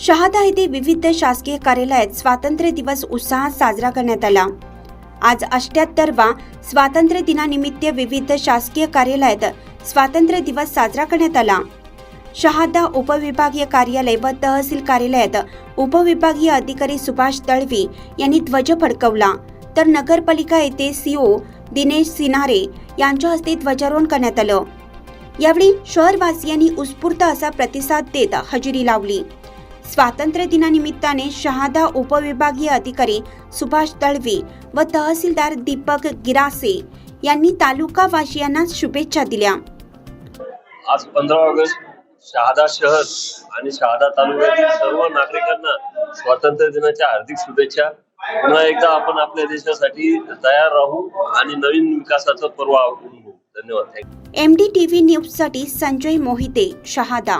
शहादा येथे विविध शासकीय कार्यालयात स्वातंत्र्य दिवस उत्साहात साजरा करण्यात आला. आज अष्ट्याहत्तरवा स्वातंत्र्य दिनानिमित्त विविध शासकीय कार्यालयात स्वातंत्र्य दिवस साजरा करण्यात आला. शहादा उपविभागीय कार्यालय व तहसील कार्यालयात उपविभागीय अधिकारी सुभाष दळवी यांनी ध्वज फडकवला. तर नगरपालिका येथे सीओ दिनेश सिनारे यांच्या हस्ते ध्वजारोहण करण्यात आलं. यावेळी शहरवासियांनी उत्स्फूर्त असा प्रतिसाद देत हजेरी लावली. स्वातंत्र्य दिनानिमित्ताने शहादा उपविभागीय अधिकारी सुभाष दळवी व तहसीलदार दीपक गिरासे यांनी तालुकावासियांना शुभेच्छा दिल्या. आज पंधरा ऑगस्ट शहादा शहर आणि शहादा तालुक्यातील सर्व नागरिकांना स्वातंत्र्य दिनाच्या हार्दिक शुभेच्छा. पुन्हा एकदा आपण आपल्या देशासाठी तयार राहू आणि नवीन विकासाचं पर्व धन्यवाद. Thank you M D T V न्यूजसाठी संजय मोहिते शहादा.